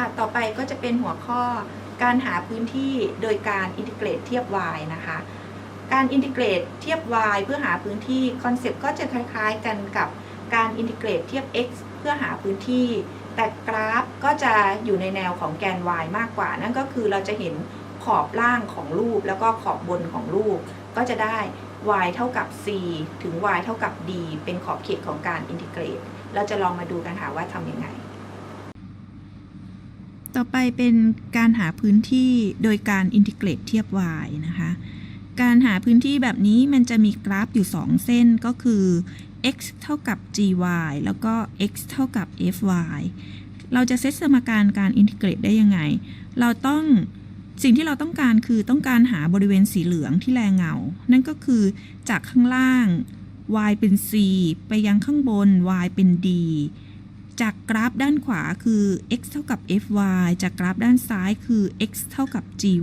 ค่ะ ต่อไปก็จะเป็นหัวข้อการหาพื้นที่โดยการอินทิเกรตเทียบ y นะคะ การอินทิเกรตเทียบ y เพื่อหาพื้นที่คอนเซปต์ก็จะคล้ายๆกันกับการอินทิเกรตเทียบ x เพื่อหาพื้นที่ แต่กราฟก็จะอยู่ในแนวของแกน y มากกว่า นั่นก็คือเราจะเห็นขอบล่างของรูปแล้วก็ขอบบนของรูป ก็จะได้ y เท่ากับ c ถึง y เท่ากับ d เป็นขอบเขตของการอินทิเกรต เราจะลองมาดูกันค่ะว่าทำยังไง ต่อไปเป็นการหาพื้นที่โดยการอินทิเกรตเทียบ y นะคะ การหาพื้นที่แบบนี้มันจะมีกราฟอยู่ 2 เส้นก็คือ x เท่ากับ gy แล้วก็ x เท่ากับ fy เราจะเซตสมการการอินทิเกรตได้ยังไง เราต้องสิ่งที่เราต้องการคือต้องการหาบริเวณสีเหลืองที่แลเงา นั่นก็คือจากข้างล่าง y เป็น c ไปยังข้างบน y เป็น d จากกราฟด้านขวาคือ x เท่ากับ fy จากกราฟด้านซ้ายคือ x เท่ากับ gy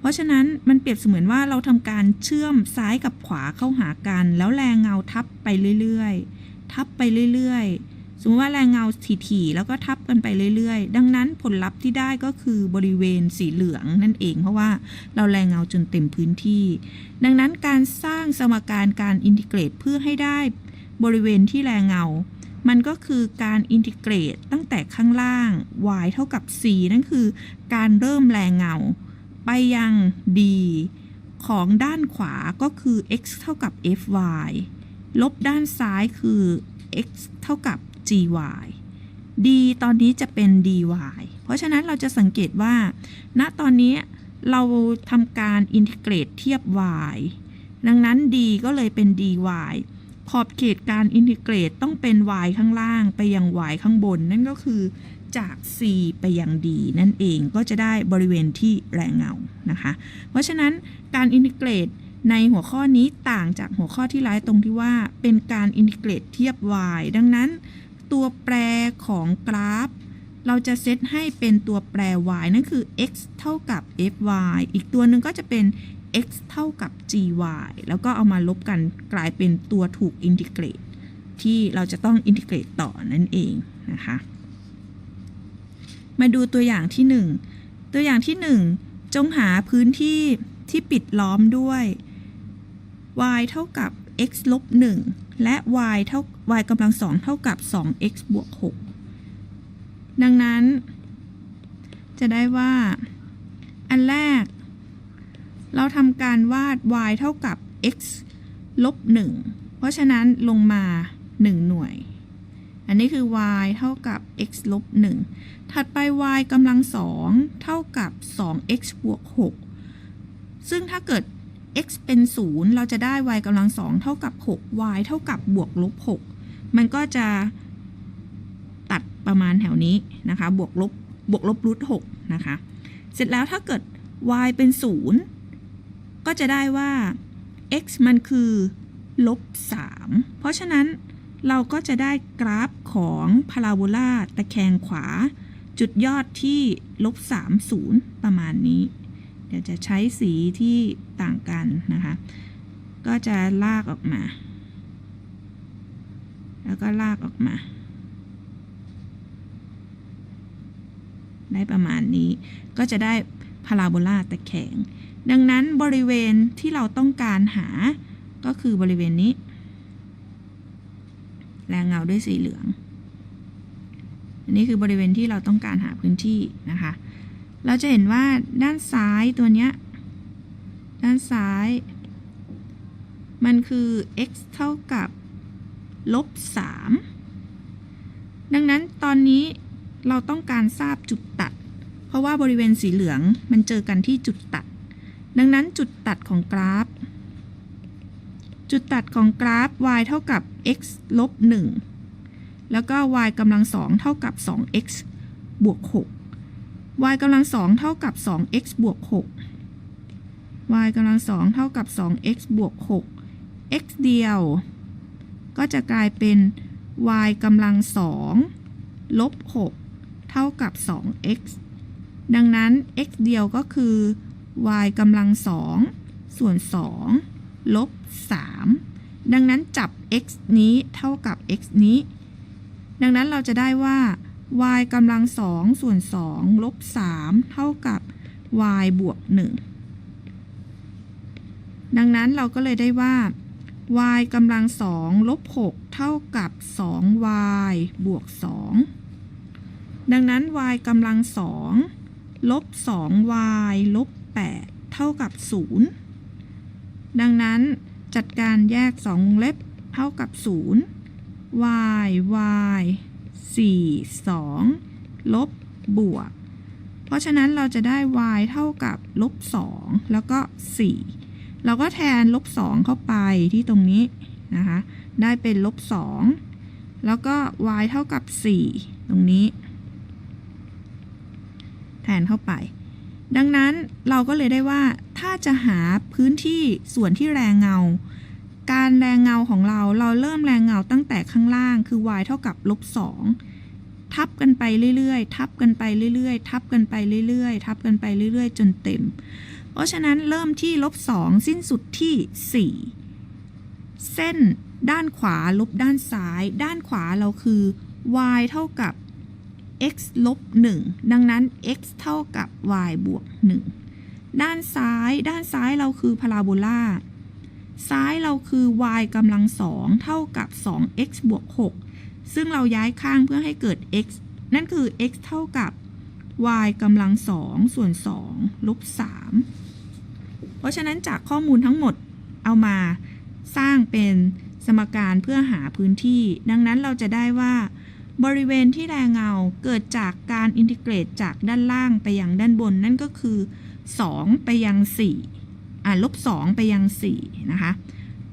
เพราะฉะนั้นมันเปรียบเสมือนว่าเราทำการเชื่อมซ้ายกับขวาเข้าหากัน แล้วแรงเงาทับไปเรื่อยๆ ทับไปเรื่อยๆ สมมติว่าแรงเงาถี่ๆ แล้วก็ทับกันไปเรื่อยๆ ดังนั้นผลลัพธ์ที่ได้ก็คือบริเวณสีเหลืองนั่นเอง เพราะว่าเราแรงเงาจนเต็มพื้นที่ ดังนั้นการสร้างสมการการอินทิเกรตเพื่อให้ได้บริเวณที่แรงเงา มันก็คือการอินทิเกรตตั้งแต่ข้างล่าง y เท่ากับ c นั่นคือการเริ่มแรงเงา ไปยัง d ของด้านขวาก็คือ x เท่ากับ fy ลบด้านซ้ายคือ x เท่ากับ gy d ตอนนี้จะเป็น dy เพราะฉะนั้นเราจะสังเกตว่า ณตอนนี้เราทำการอินทิเกรตเทียบ y ดังนั้น d ก็เลยเป็น dy ขอบเขตการอินทิเกรตต้องเป็น y ข้างล่างไปยัง y ข้างบน นั่นก็คือจาก c ไปยัง d นั่นเองก็จะได้บริเวณที่แรงเงานะคะ เพราะฉะนั้นการอินทิเกรตในหัวข้อนี้ต่างจากหัวข้อที่ไร้ตรงที่ว่า เป็นการอินทิเกรตเทียบ y ดังนั้น ตัวแปรของกราฟ เราจะเซตให้เป็นตัวแปร y นั่นคือ x เท่ากับ fy อีกตัวหนึ่งก็จะเป็น x เท่ากับ gy แล้วก็เอามาลบกันกลายเป็นตัวถูกอินทิเกรต ที่เราจะต้องอินทิเกรตต่อนั่นเองนะคะ มาดูตัวอย่างที่ 1 ตัวอย่างที่ 1 จงหาพื้นที่ที่ปิดล้อมด้วย y เท่ากับ x ลบ1และ y เท่า y กำลังสองเท่ากับ 2x บวก 6 ดังนั้น จะได้ว่า อันแรก เราทำการวาด y เท่ากับ x ลบ 1 เพราะฉะนั้นลงมา 1 หน่วย อันนี้คือ y เท่ากับ x ลบ 1 ถัดไป y กำลังสองเท่ากับ 2x บวก 6 ซึ่งถ้าเกิด x เป็น 0 เราจะได้ y กำลังสองเท่ากับ 6 y เท่ากับบวกลบ 6 มันก็จะตัดประมาณแถวนี้นะคะ บวกลบบวกลบรูท6นะคะ เสร็จแล้วถ้าเกิด y เป็น 0 ก็จะได้ว่า x มันคือลบ 3 เพราะฉะนั้นเราก็จะได้กราฟของพาราโบลาตะแคงขวา จุดยอดที่ลบ 3 0 ประมาณนี้ เดี๋ยวจะใช้สีที่ต่างกันนะคะ ก็จะลากออกมา แล้วก็ลากออกมา ได้ประมาณนี้ก็จะได้ พาราโบลาตะแคงดังนั้นบริเวณที่เราต้องการหาก็คือบริเวณนี้ แรงเงาด้วยสีเหลือง อันนี้คือบริเวณที่เราต้องการหาพื้นที่นะคะ เราจะเห็นว่าด้านซ้ายตัวเนี้ย ด้านซ้าย มันคือ x เท่ากับลบ3ดังนั้นตอนนี้เราต้องการทราบจุดตัด เพราะว่าบริเวณสีเหลืองมันเจอกันที่จุดตัด ดังนั้นจุดตัดของกราฟ จุดตัดของกราฟ y เท่ากับ x ลบ1แล้วก็ y กำลังสองเท่ากับ 2x บวก 6 y กำลังสองเท่ากับ 2x บวก 6 y กำลังสองเท่ากับ 2x บวก 6 x เดียว ก็จะกลายเป็น y กำลังสองลบ 6 เท่ากับ 2x ดังนั้น x เดียวก็คือ y กำลังสองส่วน 2 ลบ 3 ดังนั้นจับ x นี้เท่ากับ x นี้ ดังนั้นเราจะได้ว่า y กำลังสองส่วนสองลบสามเท่ากับ y บวกหนึ่งดังนั้นเราก็เลยได้ว่า y กำลังสองลบหกเท่ากับ 2y บวกสองดังนั้น y กำลังสอง ลบ 2y ลบ 8 เท่ากับ 0 ดังนั้นจัดการแยก 2 วงเล็บเท่ากับ 0 y y 4 2 ลบบวก เพราะฉะนั้นเราจะได้ y เท่ากับลบ 2 แล้วก็ 4 เราก็แทนลบ 2 เข้าไปที่ตรงนี้นะคะ ได้เป็นลบ 2 แล้วก็ y เท่ากับ 4 ตรงนี้ แทนเข้าไป ดังนั้นเราก็เลยได้ว่าถ้าจะหาพื้นที่ส่วนที่แรงเงา การแรงเงาของเราเราเริ่มแรงเงาตั้งแต่ข้างล่างคือ y เท่ากับลบ2ทับกันไปเรื่อยๆ ทับกันไปเรื่อยๆ ทับกันไปเรื่อยๆ ทับกันไปเรื่อยๆ จนเต็ม เพราะฉะนั้นเริ่มที่ลบ2สิ้นสุดที่ 4 เส้นด้านขวาลบด้านซ้าย ด้านขวาเราคือ y เท่ากับ x ลบ 1 ดังนั้น x เท่ากับ y บวก 1 ด้านซ้าย ด้านซ้ายเราคือพาราโบลา ซ้ายเราคือ y กำลังสองเท่ากับ 2x บวก 6 ซึ่งเราย้ายข้างเพื่อให้เกิด x นั่นคือ x เท่ากับ y กำลังสองส่วน 2 ลบ 3 เพราะฉะนั้นจากข้อมูลทั้งหมดเอามาสร้างเป็นสมการเพื่อหาพื้นที่ ดังนั้นเราจะได้ว่า บริเวณที่แรงเงาเกิดจากการอินทิเกรตจากด้านล่างไปยังด้านบน นั่นก็คือ 2 ไปยัง4อ่าลบ 2 ไปยัง4นะคะ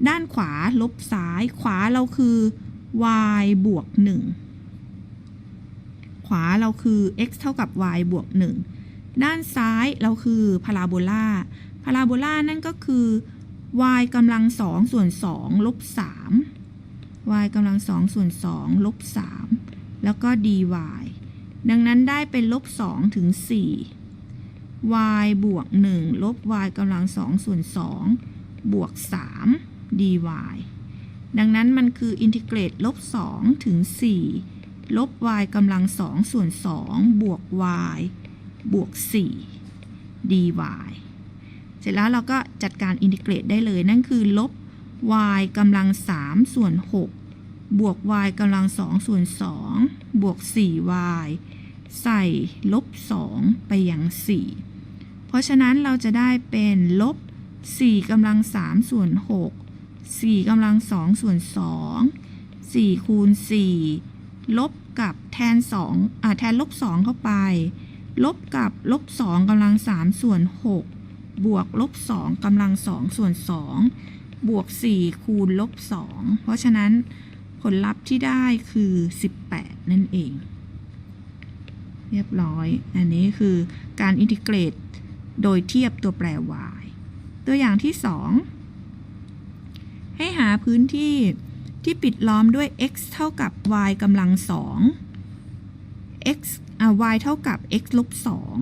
ด้านขวาลบซ้าย ขวาเราคือ y บวก 1 ขวาเราคือ x เท่ากับ y บวก 1 ด้านซ้ายเราคือพาราโบลาพาราโบลานั่นก็คือ y กำลัง 2 ส่วน 2 ลบ 3 y กำลัง 2 ส่วน 2 ลบ 3 แล้วก็ dy ดังนั้นได้เป็นลบ2ถึง 4 y บวก 1 ลบ y กำลัง 2 ส่วน 2 บวก 3 dy ดังนั้นมันคืออินทิเกรตลบ 2 ถึง 4 ลบ y กำลัง 2 ส่วน 2 บวก y บวก 4 dy เสร็จแล้วเราก็จัดการอินทิเกรตได้เลยนั่นคือลบ y กำลัง 3 ส่วน 6 บวก y กำลัง2ส่วน2บวก 4y ใส่ลบ 2 ไปยัง4 เพราะฉะนั้นเราจะได้เป็นลบ 4กำลัง3ส่วน 6 4กำลัง2ส่วน 2 4 คูณ 4 ลบกับแทน2อ่าแทนลบ 2 เข้าไป ลบกับลบ 2กำลัง3ส่วน 6 บวกลบ 2กำลัง2ส่วน 2 บวก 4 คูณลบ 2 เพราะฉะนั้น ลลัพธ์ที่ได้คือ 18 นั่นเอง เรียบร้อย อันนี้คือการอินทิเกรตโดยเทียบตัวแปร y ตัวอย่างที่ 2 ให้หาพื้นที่ที่ปิดล้อมด้วย x เท่ากับ y กำลัง 2 x อ่า y เท่ากับ x ลบ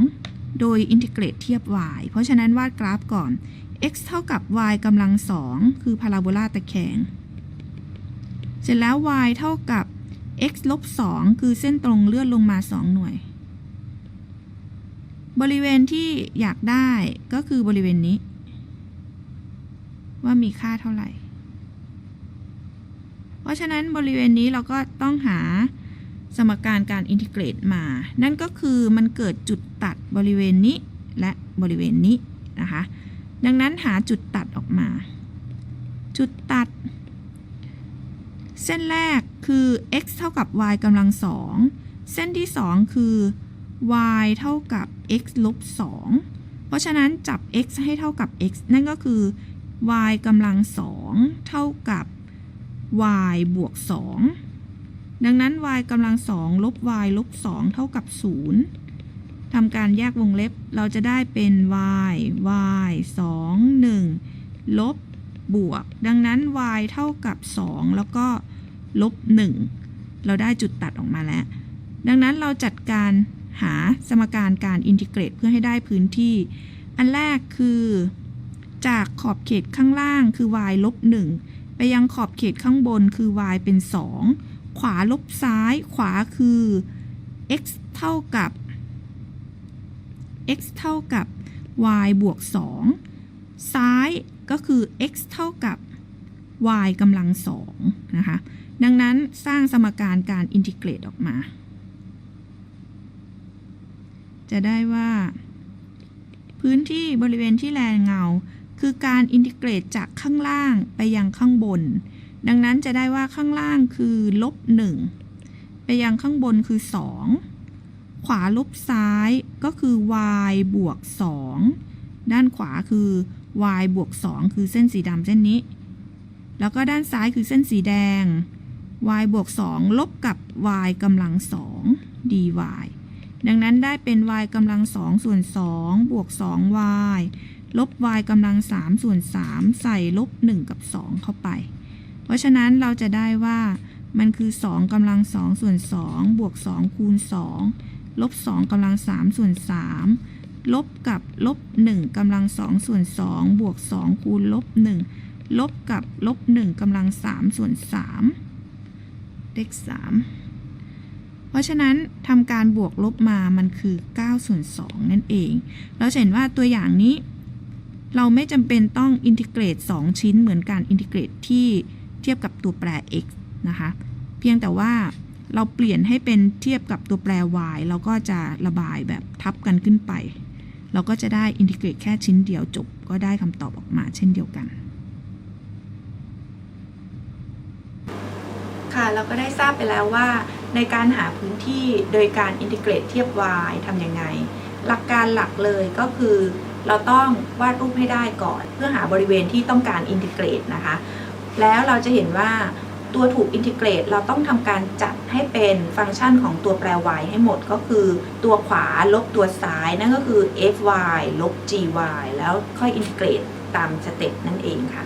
2 โดยอินทิเกรตเทียบ y เพราะฉะนั้นวาดกราฟก่อน x เท่ากับ y กำลัง 2 คือพาราโบลาตะแคง เสร็จแล้ว y เท่ากับ x ลบ2คือเส้นตรงเลื่อนลงมา 2 หน่วย บริเวณที่อยากได้ก็คือบริเวณนี้ ว่ามีค่าเท่าไหร่ เพราะฉะนั้นบริเวณนี้เราก็ต้องหาสมการการอินทิเกรตมา นั่นก็คือมันเกิดจุดตัดบริเวณนี้และบริเวณนี้นะคะ ดังนั้นหาจุดตัดออกมา จุดตัด เส้นแรกคือ x เท่ากับ y กำลังสองเส้นที่ 2 คือ y เท่ากับ x ลบ2เพราะฉะนั้นจับ x ให้เท่ากับ x นั่นก็คือ y กำลังสองเท่ากับ y บวก 2 ดังนั้น y กำลังสองลบ y ลบ2เท่ากับ 0ทำการแยกวงเล็บเราจะได้เป็น y y 2 1 ลบบวก ดังนั้น y เท่ากับ 2 แล้วก็ ลบ1เราได้จุดตัดออกมาแล้ว ดังนั้นเราจัดการหาสมการการอินทิเกรตเพื่อให้ได้พื้นที่ อันแรกคือจากขอบเขตข้างล่างคือ y ลบ1ไปยังขอบเขตข้างบนคือ y เป็น 2 ขวาลบซ้าย ขวาคือ x เท่ากับ x เท่ากับ y บวก 2 ซ้ายก็คือ x เท่ากับ y กำลังสองนะคะ ดังนั้นสร้างสมการการอินทิเกรตออกมา จะได้ว่า พื้นที่บริเวณที่แลเงา คือการอินทิเกรตจากข้างล่างไปยังข้างบน ดังนั้นจะได้ว่าข้างล่างคือลบ1ไปยังข้างบนคือ 2 ขวาลบซ้ายก็คือ y บวก 2 ด้านขวาคือ y บวก 2 คือเส้นสีดำเส้นนี้ แล้วก็ด้านซ้ายคือเส้นสีแดง y บวก 2 ลบกับ y กำลัง 2 dy ดังนั้นได้เป็น y กำลัง 2 ส่วน 2 บวก 2y ลบ y กำลัง 3 ส่วน 3 ใส่ลบ 1 กับ 2 เข้าไป เพราะฉะนั้นเราจะได้ว่ามันคือ 2กำลัง 2 ส่วน 2 บวก 2 คูณ 2 ลบ 2กำลัง 3 ส่วน 3 ลบกับลบ 1กำลัง 2 ส่วน 2 บวก 2 คูณลบ 1 ลบกับลบ 1กำลัง 3 ส่วน 3 เลข3 เพราะฉะนั้นทำการบวกลบมามันคือ9ส่วน2นั่นเอง เราจะเห็นว่าตัวอย่างนี้ เราไม่จำเป็นต้องอินทิเกรต 2 ชิ้นเหมือนการอินทิเกรตที่เทียบกับตัวแปร x นะคะ เพียงแต่ว่าเราเปลี่ยนให้เป็นเทียบกับตัวแปร y เราก็จะระบายแบบทับกันขึ้นไป เราก็จะได้อินทิเกรตแค่ชิ้นเดียวจบก็ได้คำตอบออกมาเช่นเดียวกัน ค่ะเราก็ได้ทราบไปแล้วว่า ในการหาพื้นที่โดยการอินทิเกรตเทียบ y ทำยังไง หลักการหลักเลยก็คือ เราต้องวาดรูปให้ได้ก่อน เพื่อหาบริเวณที่ต้องการอินทิเกรตนะคะ แล้วเราจะเห็นว่าตัวถูกอินทิเกรตเราต้องทำการจัดให้เป็นฟังก์ชันของตัวแปร y ให้หมดก็คือ ตัวขวาลบตัวซ้ายนั่นก็คือ fy ลบ gy แล้วค่อยอินทิเกรตตามสเต็ปนั่นเองค่ะ